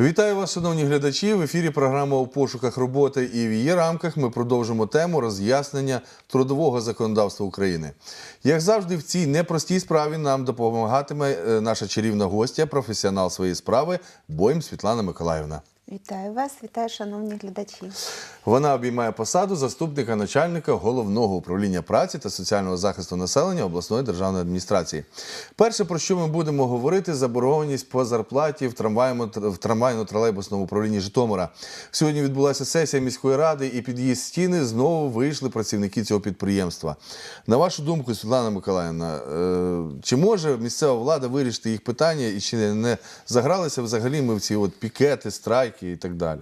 Вітаю вас, шановні глядачі. В ефірі програма у пошуках роботи і в її рамках ми продовжимо тему роз'яснення трудового законодавства України. Як завжди, в цій непростій справі нам допомагатиме е, наша чарівна гостя, професіонал своєї справи Боєм Світлана Миколаївна. Вітаю вас, вітаю, шановні глядачі. Вона обіймає посаду заступника начальника головного управління праці та соціального захисту населення обласної державної адміністрації. Перше, про що ми будемо говорити, заборгованість по зарплаті в в трамвайно-тролейбусному управлінні Житомира. Сьогодні відбулася сесія міської ради, і під її стіни знову вийшли працівники цього підприємства. На вашу думку, Світлана Миколаївна, е, чи може місцева влада вирішити їх питання і чи не загралися взагалі ми в ці от пікети, страйки і так далі?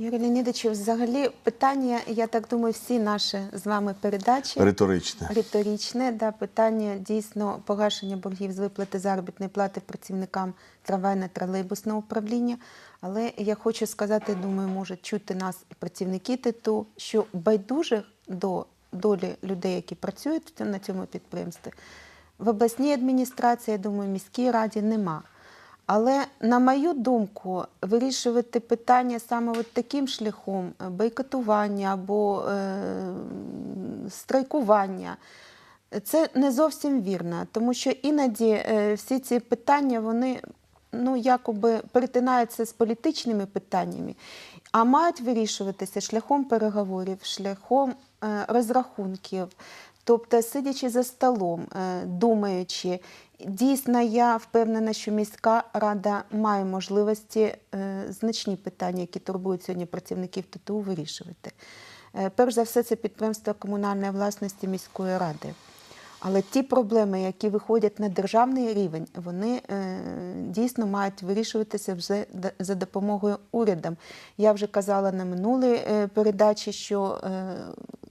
Юрій Леонідовичу, взагалі питання, я так думаю, всі наші з вами передачі Риторичне. риторичне, да, питання дійсно погашення боргів з виплати заробітної плати працівникам трамвайно-тролейбусного управління. Але я хочу сказати, думаю, можуть чути нас і працівники ТТУ, що байдужих до долі людей, які працюють на цьому підприємстві, в обласній адміністрації, я думаю, міській раді нема. Але на мою думку, вирішувати питання саме от таким шляхом е, бойкотування або е, страйкування. Це не зовсім вірно, тому що іноді е, всі ці питання вони ну якоби перетинаються з політичними питаннями, а мають вирішуватися шляхом переговорів, шляхом е, розрахунків. Тобто, сидячи за столом, е, думаючи, дійсно я впевнена, що міська рада має можливості е, значні питання, які турбують сьогодні працівників ТТУ, вирішувати. Е, Перш за все, це підприємство комунальної власності міської ради. Але ті проблеми, які виходять на державний рівень, вони е, дійсно мають вирішуватися вже за допомогою урядом. Я вже казала на минулій передачі, що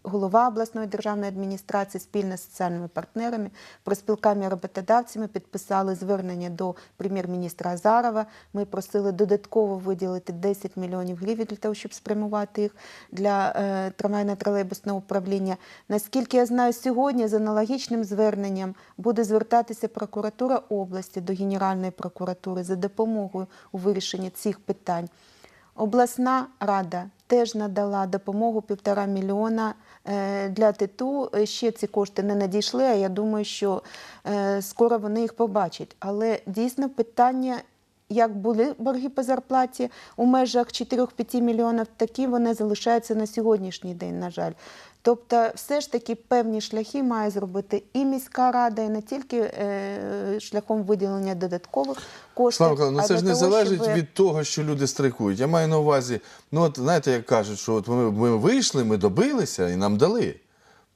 голова обласної державної адміністрації спільно з соціальними партнерами, проспілками роботодавцями підписали звернення до прем'єр-міністра Азарова. Ми просили додатково виділити 10 мільйонів гривень для того, щоб спрямувати їх для е, трамвайно-тролейбусного управління. Наскільки я знаю, сьогодні з аналогічним зверненням буде звертатися прокуратура області до Генеральної прокуратури за допомогою у вирішенні цих питань. Обласна рада теж надала допомогу півтора мільйона для ТТУ. Е, Ще ці кошти не надійшли, а я думаю, що е, скоро вони їх побачать. Але дійсно питання. Як були борги по зарплаті у межах 4-5 мільйонів, такі вони залишаються на сьогоднішній день, на жаль. Тобто, все ж таки певні шляхи має зробити і міська рада, і не тільки е, шляхом виділення додаткових коштів. Слава Миколаївна, ну це ж не того, залежить щоб- від того, що люди страйкують. Я маю на увазі, ну от знаєте, як кажуть, що от ми, ми вийшли, ми добилися і нам дали.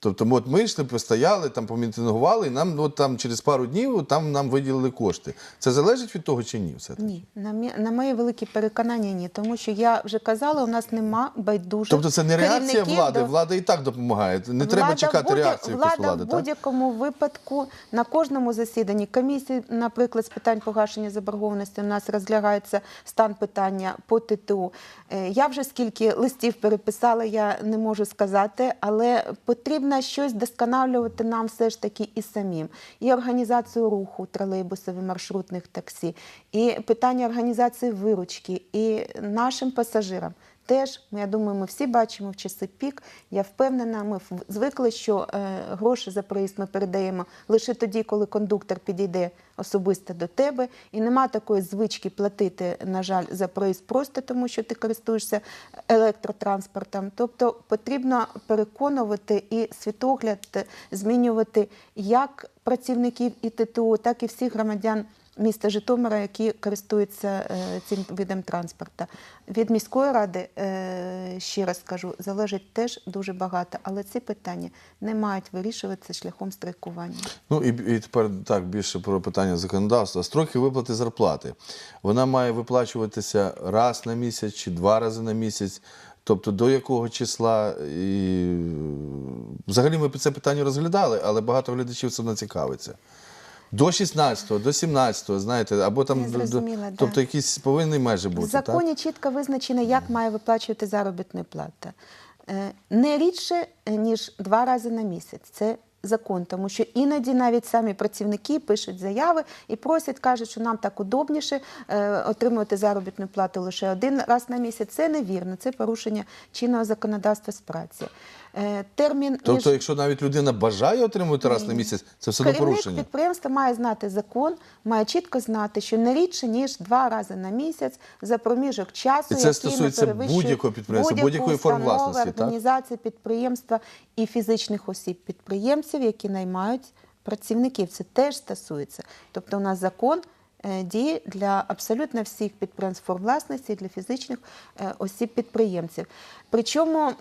Тобто, от ми йшли, постояли, там помітингували, і нам от там через пару днів там нам виділили кошти. Це залежить від того чи ні? Все Ні, на, мі- на моє велике переконання, ні. Тому що я вже казала, у нас нема байдужих Тобто це не реакція влади, до- влада і так допомагає. Не треба Влада в чекати будь- реакції влада влади. в будь-якому випадку на кожному засіданні комісії, наприклад, з питань погашення заборгованості у нас розглядається стан питання по ТТУ. Е, Я вже скільки листів переписала, я не можу сказати, але потрібно щось досконалювати нам все ж таки і самим. І організацію руху тролейбусів і маршрутних таксі, і питання організації виручки, і нашим пасажирам. Теж, я думаю, ми всі бачимо в часи пік. Я впевнена, ми звикли, що е, гроші за проїзд ми передаємо лише тоді, коли кондуктор підійде особисто до тебе. І нема такої звички платити, на жаль, за проїзд просто тому, що ти користуєшся електротранспортом. Тобто потрібно переконувати і світогляд змінювати як працівників і ТТУ, так і всіх громадян міста Житомира, які користуються е, цим видом транспорту. Від міської ради, е, ще раз скажу, залежить теж дуже багато, але ці питання не мають вирішуватися шляхом страйкування. Ну і, і тепер так більше про питання законодавства. Строки виплати зарплати. Вона має виплачуватися раз на місяць чи два рази на місяць. Тобто до якого числа і взагалі ми це питання розглядали, але багато глядачів це не цікавиться. До 16-го, до 17-го, знаєте, або там Я до- до- зрозуміла, да. тобто якісь повинні межі бути. В законі чітко визначено, як має виплачувати заробітна плата. Е, Не рідше, ніж два рази на місяць. Це закон, тому що іноді навіть самі працівники пишуть заяви і просять, кажуть, що нам так удобніше е, отримувати заробітну плату лише один раз на місяць. Це невірно, це порушення чинного законодавства з праці. Е, термін Тобто, між- якщо навіть людина бажає отримувати раз на місяць, це все Керівник порушення. підприємства має знати закон, має чітко знати, що не рідше ніж два рази на місяць за проміжок часу, І це який стосується будь-якого підприємства, будь-якої форми установи, власності, так? організації підприємства і фізичних осіб підприємців, які наймають працівників. Це теж стосується. Тобто, у нас закон. Е, Діє для абсолютно всіх підприємств форм власності, для фізичних е, осіб підприємців. Причому,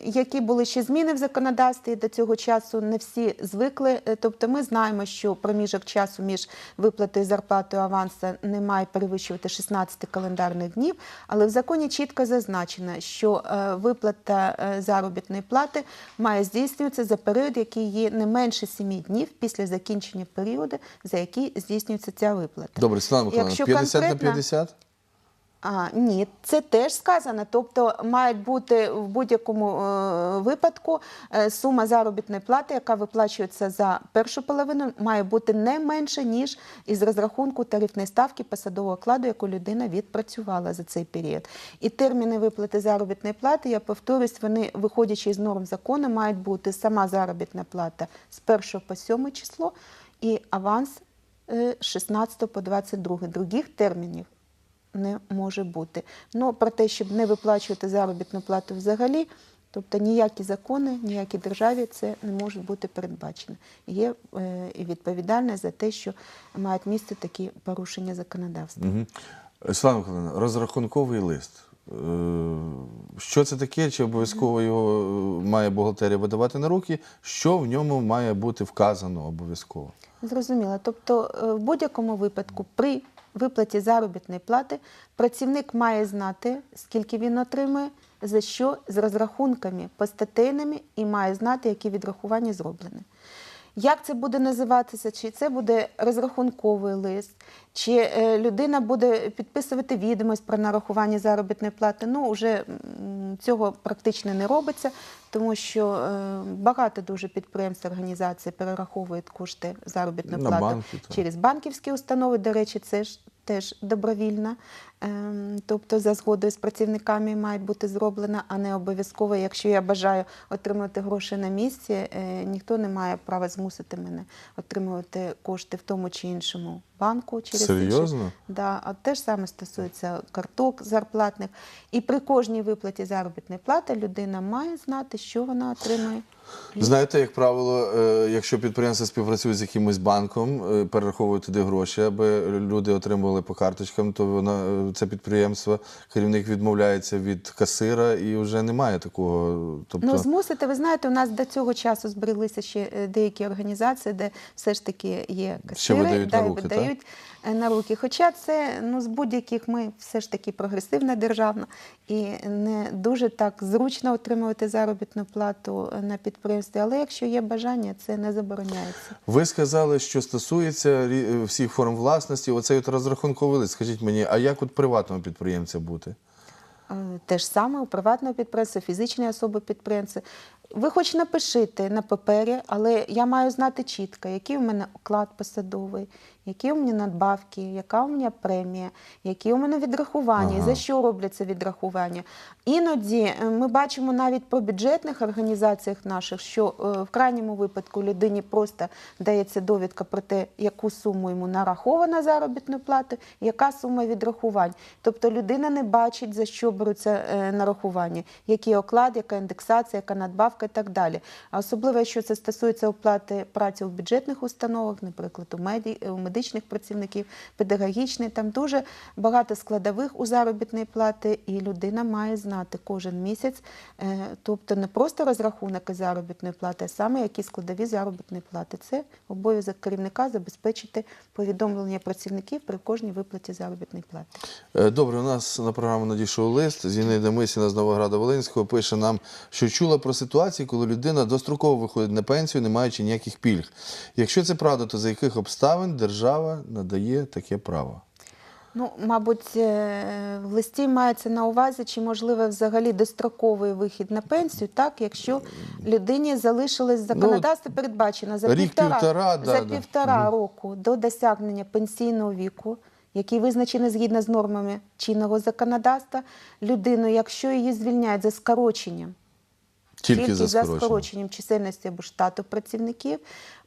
які були ще зміни в законодавстві до цього часу, не всі звикли. Е, Тобто, ми знаємо, що проміжок часу між виплатою зарплатою аванса не має перевищувати 16 календарних днів, але в законі чітко зазначено, що виплата заробітної плати має здійснюватися за період, який є не менше 7 днів після закінчення періоду, за який здійснюється ця виплата. Добре, Світлана Миколаївна, Якщо 50 на конкретно- 50? А, ні, це теж сказано. Тобто мають бути в будь-якому е, випадку е, сума заробітної плати, яка виплачується за першу половину, має бути не менше, ніж із розрахунку тарифної ставки посадового окладу, яку людина відпрацювала за цей період. І терміни виплати заробітної плати, я повторюсь, вони, виходячи із норм закону, мають бути сама заробітна плата з 1 по 7 число і аванс з 16 по 22. Других термінів не може бути. Ну про те, щоб не виплачувати заробітну плату взагалі, тобто ніякі закони, ніякі державі це не може бути передбачено. Є е, і відповідальність за те, що мають місце такі порушення законодавства. Угу. Світлана Миколаївна, розрахунковий лист. Е, Що це таке? Чи обов'язково його е, має бухгалтерія видавати на руки? Що в ньому має бути вказано обов'язково? Зрозуміло. Тобто, е, в будь-якому випадку при виплаті заробітної плати працівник має знати, скільки він отримує, за що з розрахунками постатейними і має знати, які відрахування зроблені. Як це буде називатися? Чи це буде розрахунковий лист, чи е, людина буде підписувати відомість про нарахування заробітної плати? Ну, вже цього практично не робиться, тому що е, багато дуже підприємств, організацій перераховують кошти заробітної На плати банки, через банківські установи. До речі, це ж теж добровільно. Ем, Тобто за згодою з працівниками мають бути зроблено, а не обов'язково. Якщо я бажаю отримати гроші на місці, е, ніхто не має права змусити мене отримувати кошти в тому чи іншому банку через Серйозно? Серйозно? Да, а те ж саме стосується карток зарплатних. І при кожній виплаті заробітної плати людина має знати, що вона отримує. Знаєте, як правило, е, якщо підприємство співпрацює з якимось банком, е, перераховують туди гроші, аби люди отримували по карточкам, то вона е, це підприємство, керівник відмовляється від касира і вже немає такого. Тобто, Ну, змусити, ви знаєте, у нас до цього часу збереглися ще деякі організації, де все ж таки є Ще видають да, на руки, видають е, на руки. Хоча це ну, з будь-яких ми все ж таки прогресивна державна і не дуже так зручно отримувати заробітну плату е, на підприємстві. Але якщо є бажання, це не забороняється. ви сказали, що стосується е, всіх форм власності, оцей от розрахунковий лист. Скажіть мені, а як от приватному підприємця бути? Е, Те ж саме у приватного підприємства, фізичної особи підприємця. Ви хоч напишите на папері, але я маю знати чітко, який у мене оклад посадовий, які у мене надбавки, яка у мене премія, які у мене відрахування, Ага. за що робляться відрахування. Іноді е, ми бачимо навіть по бюджетних організаціях наших, що е, в крайньому випадку людині просто дається довідка про те, яку суму йому нарахована заробітну плату, яка сума відрахувань. Тобто людина не бачить, за що беруться е, нарахування, який оклад, яка індексація, яка надбавка і так далі. А особливо, якщо це стосується оплати праці у бюджетних установах, наприклад, у, у медичних працівників, педагогічних, там дуже багато складових у заробітної плати, і людина має знати кожен місяць, е, тобто не просто розрахунок заробітної плати, а саме які складові заробітної плати. Це обов'язок керівника забезпечити повідомлення працівників при кожній виплаті заробітної плати. Е, Добре, у нас на програму надійшов лист. Зінаїда Мисіна з Новограда Волинського пише нам, що чула про ситуації, коли людина достроково виходить на пенсію, не маючи ніяких пільг. Якщо це правда, то за яких обставин держава надає таке право? Ну, мабуть, е, в листі мається на увазі, чи можливо взагалі достроковий вихід на пенсію, так, якщо людині залишилось в законодавстві передбачено за Ну, рік, півтора, півтора, да, за да. півтора року до досягнення пенсійного віку, який визначений згідно з нормами чинного законодавства, людину, якщо її звільняють за скороченням, Тільки, за скорочення. скороченням чисельності або штату працівників.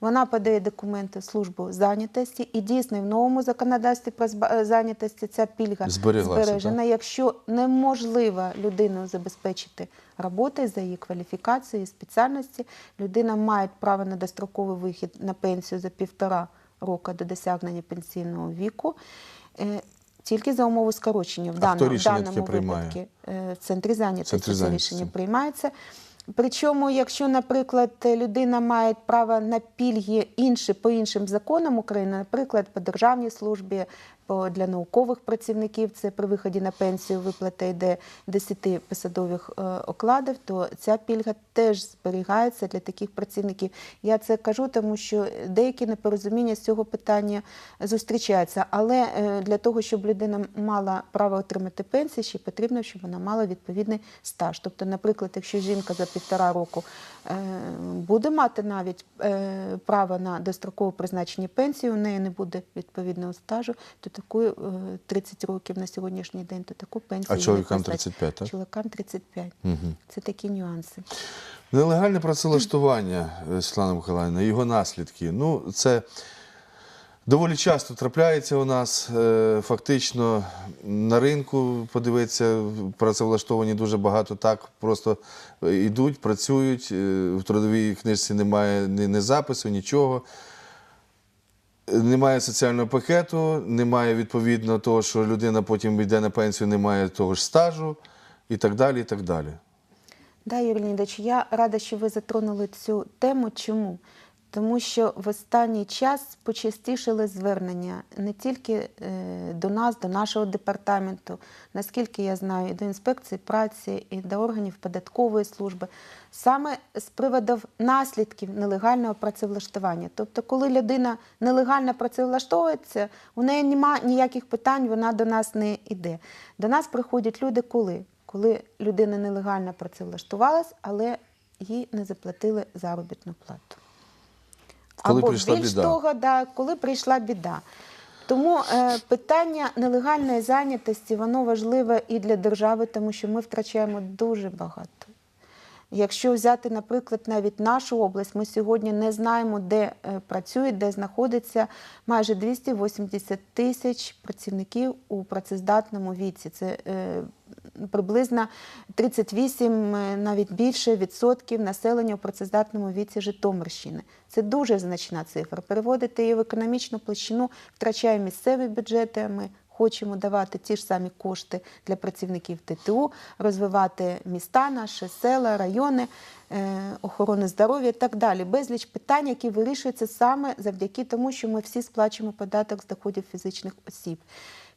Вона подає документи в службу зайнятості, і дійсно в новому законодавстві про е, зайнятості ця пільга Збереглася, збережена. Якщо неможливо людину забезпечити роботою за її кваліфікацією і спеціальності, людина має право на достроковий вихід на пенсію за півтора року до досягнення пенсійного віку. е, Тільки за умови скорочення в А даному, хто в даному таке приймає? випадку е, в центрі зайнятості це рішення приймається. Причому, якщо, наприклад, людина має право на пільги інші по іншим законам України, наприклад, по державній службі, для наукових працівників, це при виході на пенсію виплата йде 10 посадових е, окладів, то ця пільга теж зберігається для таких працівників. Я це кажу, тому що деякі непорозуміння з цього питання зустрічаються. Але е, для того, щоб людина мала право отримати пенсію, ще потрібно, щоб вона мала відповідний стаж. Тобто, наприклад, якщо жінка за півтора року е, буде мати навіть право на дострокове призначення пенсії, у неї не буде відповідного стажу, то таку е, 30 років на сьогоднішній день, то таку пенсію А чоловікам 35, так? Чоловікам 35. Мгм. Це такі нюанси. Нелегальне працевлаштування, е, Світлана Миколаївна, його наслідки. Ну, це доволі часто трапляється у нас. Е, Фактично на ринку подивитися, працевлаштовані дуже багато так просто е, йдуть, працюють. В трудовій книжці немає ні, ні запису, нічого. Немає соціального пакету, немає відповідно того, що людина потім йде на пенсію, немає того ж стажу і так далі. і так далі. Да, Юрій Леонідович, я рада, що ви затронули цю тему. Чому? Тому що в останній час почастішили звернення не тільки е, до нас, до нашого департаменту, наскільки я знаю, і до інспекції праці, і до органів податкової служби, саме з приводу наслідків нелегального працевлаштування. Тобто, коли людина нелегально працевлаштовується, у неї немає ніяких питань, вона до нас не йде. До нас приходять люди коли? Коли людина нелегально працевлаштувалась, але їй не заплатили заробітну плату. Коли Або прийшла більш біда. того, да, коли прийшла біда. Тому е, питання нелегальної зайнятості воно важливе і для держави, тому що ми втрачаємо дуже багато. Якщо взяти, наприклад, навіть нашу область, ми сьогодні не знаємо, де е, працюють, де знаходиться майже 280 тисяч працівників у працездатному віці. Це е, приблизно 38, е, навіть більше відсотків населення у працездатному віці Житомирщини. Це дуже значна цифра. Переводити її в економічну площину втрачає місцеві бюджети. а Ми хочемо давати ті ж самі кошти для працівників ТТУ, розвивати міста, наші села, райони, е, охорони здоров'я і так далі. Безліч питань, які вирішуються саме завдяки тому, що ми всі сплачуємо податок з доходів фізичних осіб.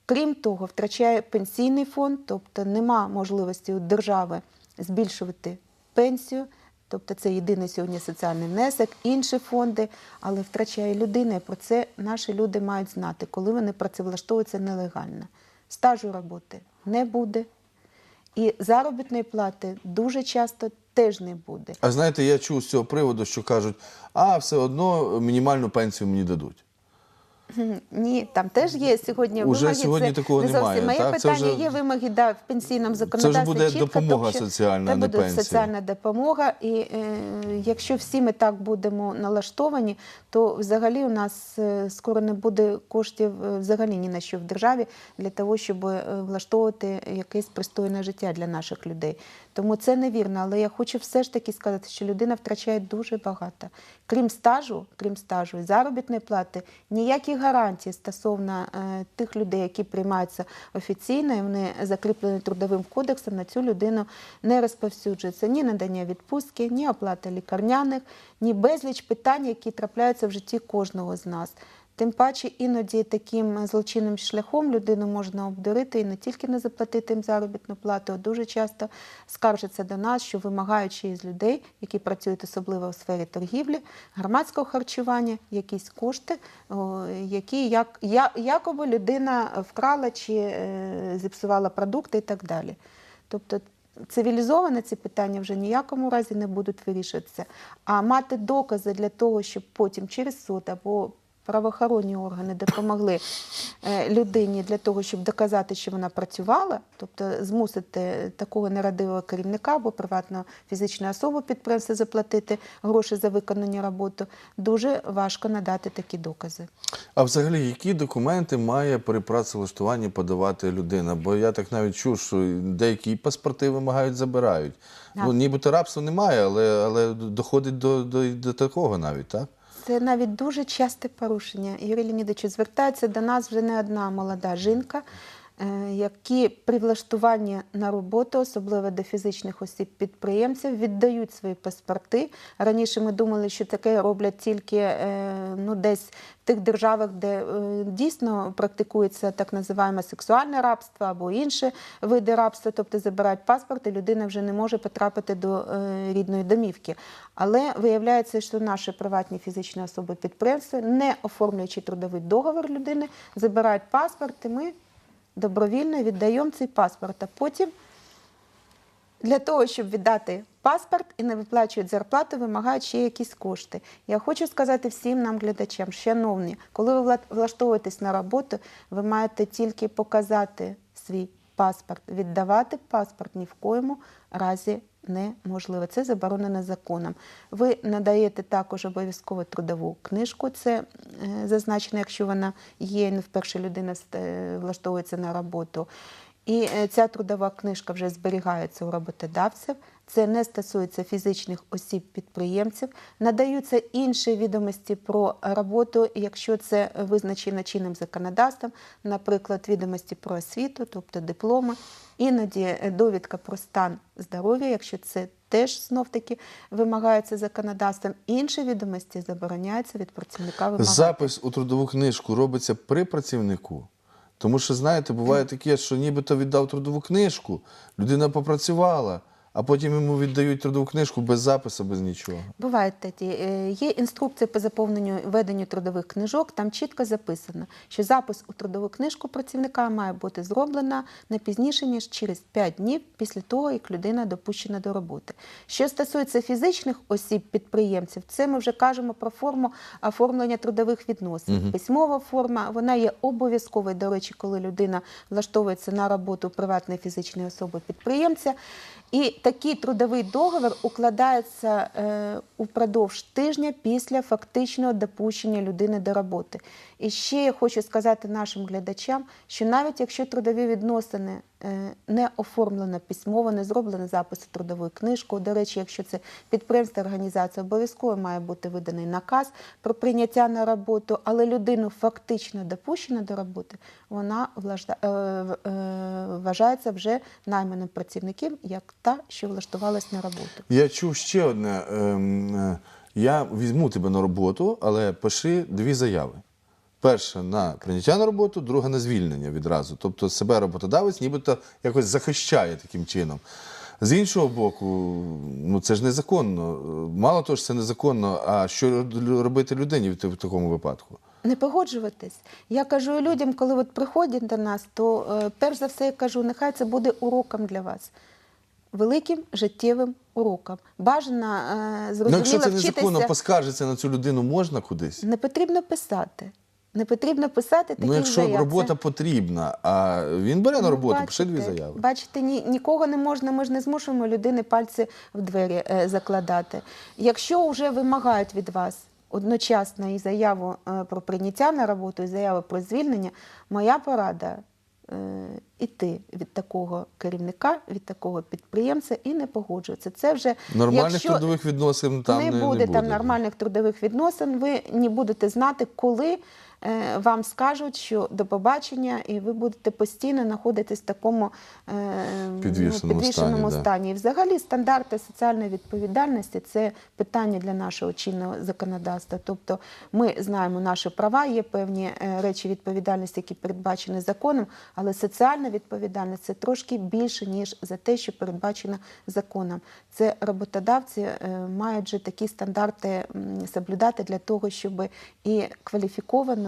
Крім того, втрачає пенсійний фонд, тобто нема можливості у держави збільшувати пенсію. Тобто це єдиний сьогодні соціальний внесок, інші фонди, але втрачає людина. І про це наші люди мають знати, коли вони працевлаштовуються нелегально. Стажу роботи не буде. І заробітної плати дуже часто теж не буде. А знаєте, я чув з цього приводу, що кажуть, а все одно мінімальну пенсію мені дадуть. Ні, там теж є сьогодні Уже вимоги. сьогодні це такого не зовсім немає, моє так? Це питання. вже- Є вимоги да, в пенсійному законодавстві. буде чітко, допомога тобто, соціальна, це не буде пенсія. соціальна допомога. І е, якщо всі ми так будемо налаштовані, то взагалі у нас е, скоро не буде коштів е, взагалі ні на що в державі для того, щоб е, влаштовувати якесь пристойне життя для наших людей. Тому це невірно, але я хочу все ж таки сказати, що людина втрачає дуже багато. Крім стажу, крім стажу і заробітної плати, ніякі гарантії стосовно е, тих людей, які приймаються офіційно, і вони закріплені трудовим кодексом, на цю людину не розповсюджується ні надання відпустки, ні оплата лікарняних, ні безліч питань, які трапляються в житті кожного з нас. Тим паче іноді таким злочинним шляхом людину можна обдурити і не тільки не заплатити їм заробітну плату, а дуже часто скаржаться до нас, що вимагаючи із людей, які працюють особливо у сфері торгівлі, громадського харчування, якісь кошти, які як, я, якоби людина вкрала чи е, зіпсувала продукти і так далі. Тобто цивілізовано ці питання вже ніякому разі не будуть вирішуватися. А мати докази для того, щоб потім через суд або правоохоронні органи допомогли е, людині для того, щоб доказати, що вона працювала, тобто змусити такого нерадивого керівника або приватну фізичну особу підприємства заплатити гроші за виконану роботу, дуже важко надати такі докази. А взагалі, які документи має при працевлаштуванні подавати людина? Бо я так навіть чув, що деякі паспорти вимагають, забирають. Так. Ну, нібито рабства немає, але, але доходить до, до, до такого навіть, так? Це навіть дуже часте порушення. Юрій Леонідович, звертається до нас вже не одна молода жінка, які при влаштуванні на роботу, особливо до фізичних осіб підприємців, віддають свої паспорти. Раніше ми думали, що таке роблять тільки е, ну, десь в тих державах, де е, дійсно практикується так називаємо сексуальне рабство або інші види рабства, тобто забирають паспорт, і людина вже не може потрапити до е, рідної домівки. Але виявляється, що наші приватні фізичні особи підприємства, не оформлюючи трудовий договір людини, забирають паспорт, і ми добровільно віддаємо цей паспорт. А потім для того, щоб віддати паспорт і не виплачують зарплату, вимагають ще якісь кошти. Я хочу сказати всім нам, глядачам, шановні, коли ви вла- влаштовуєтесь на роботу, ви маєте тільки показати свій паспорт. Віддавати паспорт ні в коєму разі неможливо. Це заборонено законом. Ви надаєте також обов'язково трудову книжку. Це е, зазначено, якщо вона є, не вперше людина е, влаштовується на роботу. І е, ця трудова книжка вже зберігається у роботодавців. Це не стосується фізичних осіб-підприємців. Надаються інші відомості про роботу, якщо це визначено чинним законодавством, наприклад, відомості про освіту, тобто дипломи, іноді довідка про стан здоров'я, якщо це теж знов-таки вимагається законодавством. Інші відомості забороняються від працівника вимагати. Запис у трудову книжку робиться при працівнику. Тому що, знаєте, буває таке, що нібито віддав трудову книжку, людина попрацювала, а потім йому віддають трудову книжку без запису, без нічого. Бувають такі. Е, Є інструкція по заповненню веденню трудових книжок. Там чітко записано, що запис у трудову книжку працівника має бути зроблена не пізніше ніж через 5 днів після того, як людина допущена до роботи. Що стосується фізичних осіб підприємців, це ми вже кажемо про форму оформлення трудових відносин. Письмова форма вона є обов'язковою. До речі, коли людина влаштовується на роботу приватної фізичної особи підприємця. І такий трудовий договір укладається е, упродовж тижня після фактичного допущення людини до роботи. І ще я хочу сказати нашим глядачам, що навіть якщо трудові відносини е, не оформлено письмово, не зроблено запис у трудову книжку, до речі, якщо це підприємство, організація, обов'язково має бути виданий наказ про прийняття на роботу, але людину фактично допущено до роботи, вона влажда- е, е, вважається вже найманим працівником, як та, що влаштувалась на роботу. Я чув ще одне. ем, е, Я візьму тебе на роботу, але пиши дві заяви. Перша на прийняття на роботу, друга на звільнення відразу. Тобто себе роботодавець нібито якось захищає таким чином. З іншого боку, ну це ж незаконно. Мало того, що це незаконно, а що робити людині в такому випадку? Не погоджуватись. Я кажу людям, коли от приходять до нас, то е, перш за все я кажу, нехай це буде уроком для вас. Великим життєвим уроком. Бажано е, Ну, зрозуміло якщо це незаконно, вчитися. поскаржитися на цю людину можна кудись? Не потрібно писати. Не потрібно писати таких Ну, якщо заяв. робота Це- потрібна, а він бере на Ну, роботу, пиши дві заяви. Бачите, ні, нікого не можна, ми ж не змушуємо людини пальці в двері е, закладати. Якщо вже вимагають від вас одночасно і заяву е, про прийняття на роботу, і заяву про звільнення, моя порада. Е, іти від такого керівника, від такого підприємця і не погоджуватися. Це вже Нормальних якщо трудових відносин там не, не, буде там нормальних трудових відносин, ви не будете знати, коли вам скажуть, що до побачення, і ви будете постійно знаходитись в такому е, ну, Підвішеному підвішеному стані, стані. І взагалі стандарти соціальної відповідальності це питання для нашого чинного законодавства. Тобто ми знаємо наші права, є певні е, речі відповідальності, які передбачені законом, але соціальна відповідальність це трошки більше, ніж за те, що передбачено законом. Це роботодавці е, мають же такі стандарти соблюдати для того, щоб і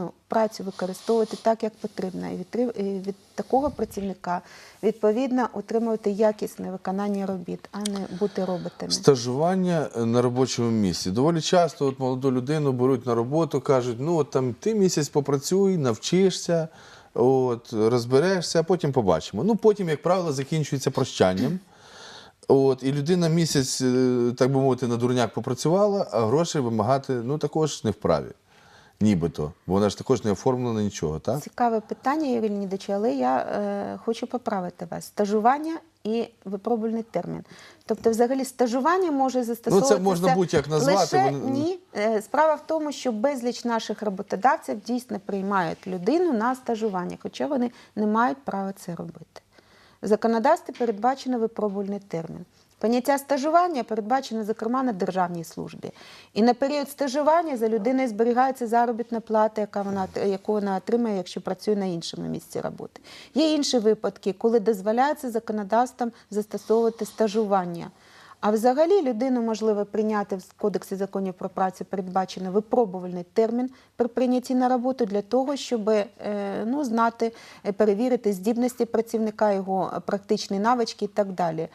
кваліфіковану працю використовувати так, як потрібно. І від, і від такого працівника відповідно отримувати якісне виконання робіт, а не бути роботами. Стажування е, на робочому місці. Доволі часто от молоду людину беруть на роботу, кажуть, ну от там ти місяць попрацюй, навчишся, от, розберешся, а потім побачимо. Ну, потім, як правило, закінчується прощанням. От, і людина місяць, е, так би мовити, на дурняк попрацювала, а грошей вимагати ну, також не вправі. Нібито. Бо вона ж також не оформлена нічого, так? Цікаве питання, Юрій Леонідович, але я е, хочу поправити вас. Стажування і випробувальний термін. Тобто, взагалі, стажування може застосовуватися Ну, можна будь-як назвати, Лише, вони- ні. Е, Справа в тому, що безліч наших роботодавців дійсно приймають людину на стажування, хоча вони не мають права це робити. В законодавстві передбачено випробувальний термін. Поняття стажування передбачено, зокрема, на державній службі. І на період стажування за людиною зберігається заробітна плата, яка вона, яку вона отримає, якщо працює на іншому місці роботи. Є інші випадки, коли дозволяється законодавством застосовувати стажування. А взагалі людину можливо прийняти в Кодексі законів про працю передбачено випробувальний термін при прийнятті на роботу для того, щоб е, ну, знати, е, перевірити здібності працівника, його практичні навички і так далі.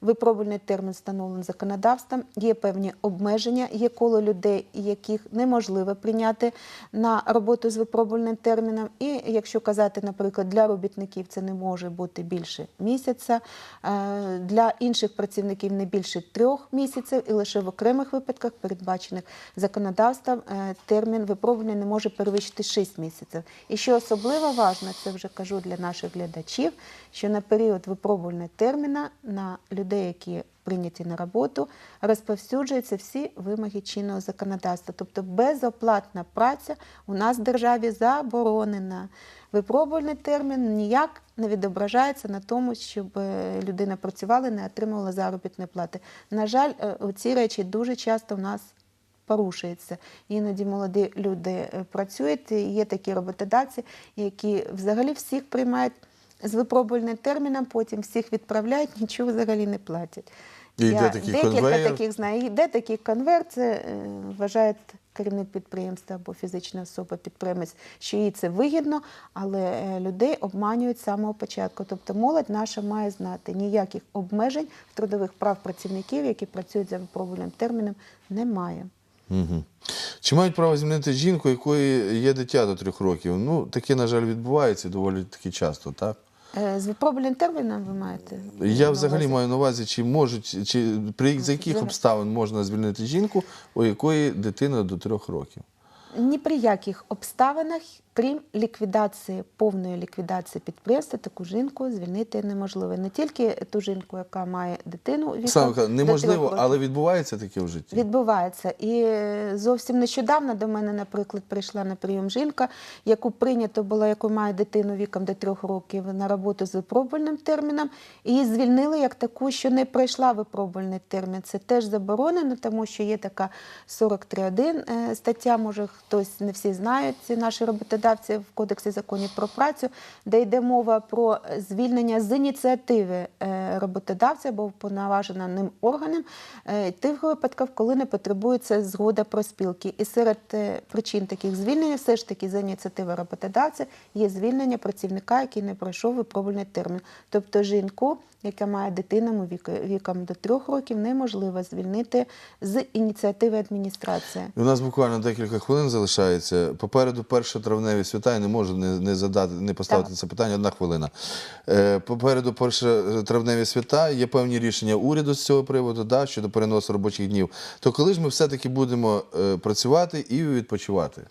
Випробувальний термін встановлений законодавством, є певні обмеження, є коло людей, яких неможливо прийняти на роботу з випробувальним терміном. І якщо казати, наприклад, для робітників це не може бути більше місяця, е, для інших працівників не більше трьох місяців, і лише в окремих випадках, передбачених законодавством, е, термін випробування не може перевищити 6 місяців. І що особливо важливо, це вже кажу для наших глядачів, що на період випробувального терміна на людей, які прийняті на роботу, розповсюджуються всі вимоги чинного законодавства. Тобто безоплатна праця у нас в державі заборонена. Випробувальний термін ніяк не відображається на тому, щоб е, людина працювала і не отримувала заробітної плати. На жаль, е, ці речі дуже часто у нас порушується. Іноді молоді люди е, працюють, є такі роботодавці, які взагалі всіх приймають з випробувальним терміном, потім всіх відправляють, нічого взагалі не платять. І йде Я такий декілька конвейер. таких знаю. Йде такий конверт, це е, вважає керівник підприємства або фізична особа, підприємець, що їй це вигідно, але е, людей обманюють з самого початку. Тобто молодь наша має знати ніяких обмежень в трудових прав працівників, які працюють за випробувальним терміном, немає. Угу. Чи мають право звільнити жінку, якої є дитя до трьох років? Ну, таке, на жаль, відбувається доволі таки часто, так? Е, З випробувальним терміном ви маєте? Я взагалі маю на увазі, чи можуть, чи при за яких обставин можна звільнити жінку, у якої дитина до трьох років? Ні при яких обставинах, крім ліквідації, повної ліквідації підприємства, таку жінку звільнити неможливо. Не тільки ту жінку, яка має дитину віком Саме неможливо, але відбувається таке в житті. Відбувається. І е, зовсім нещодавно до мене, наприклад, прийшла на прийом жінка, яку прийнято було, яку має дитину віком до трьох років на роботу з випробувальним терміном. І її звільнили як таку, що не пройшла випробувальний термін. Це теж заборонено, тому що є така 43.1 е, стаття, може хтось не всі знають, ці наші роботодавці в Кодексі законів про працю, де йде мова про звільнення з ініціативи е, роботодавця або повноважена ним органом е, тих випадків, коли не потребується згода про спілки. І серед е, причин таких звільнень все ж таки за ініціативи роботодавця є звільнення працівника, який не пройшов випробувальний термін. Тобто жінку, яка має дитину віком до трьох років, неможливо звільнити з ініціативи адміністрації. У нас буквально декілька хвилин залишається. Попереду перші травневі свята, я не можу не, не задати, не поставити Так. це питання. Одна хвилина. Е, попереду перші травневі свята, є певні рішення уряду з цього приводу, да, щодо переносу робочих днів. То коли ж ми все-таки будемо е, працювати і відпочивати?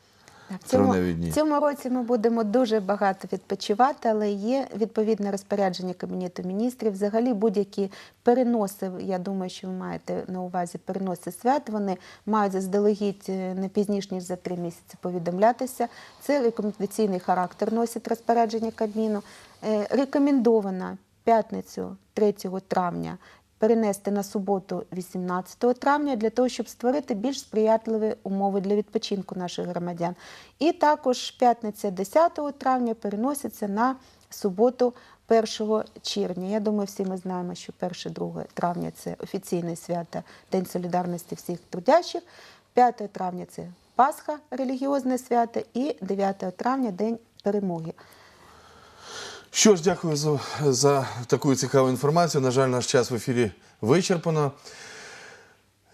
В цьому, в цьому році ми будемо дуже багато відпочивати, але є відповідне розпорядження Кабінету міністрів. Взагалі будь-які переноси, я думаю, що ви маєте на увазі переноси свят, вони мають заздалегідь е, не пізніше, ніж за три місяці повідомлятися. Це рекомендаційний характер носить розпорядження Кабміну. Е, Рекомендовано п'ятницю 3 травня перенести на суботу 18 травня для того, щоб створити більш сприятливі умови для відпочинку наших громадян. І також п'ятниця 10 травня переноситься на суботу 1 червня. Я думаю, всі ми знаємо, що 1-2 травня це офіційне свято День солідарності всіх трудящих. 5 травня це Пасха, релігіозне свято, і 9 травня День перемоги. Що ж, дякую за, за таку цікаву інформацію. На жаль, наш час в ефірі вичерпано.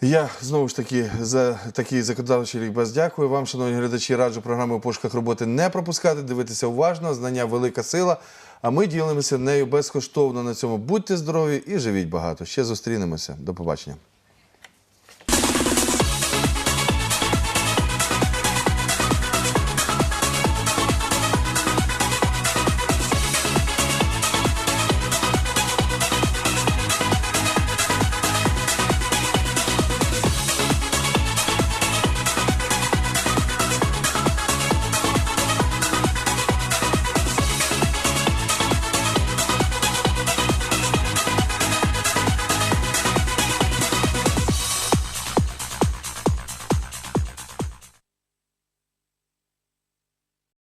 Я знову ж таки за такий законодавчий лікбез дякую вам, шановні глядачі. Раджу програму у пошуках роботи не пропускати, дивитися уважно. Знання велика сила. А ми ділимося нею безкоштовно на цьому. Будьте здорові і живіть багато. Ще зустрінемося. До побачення.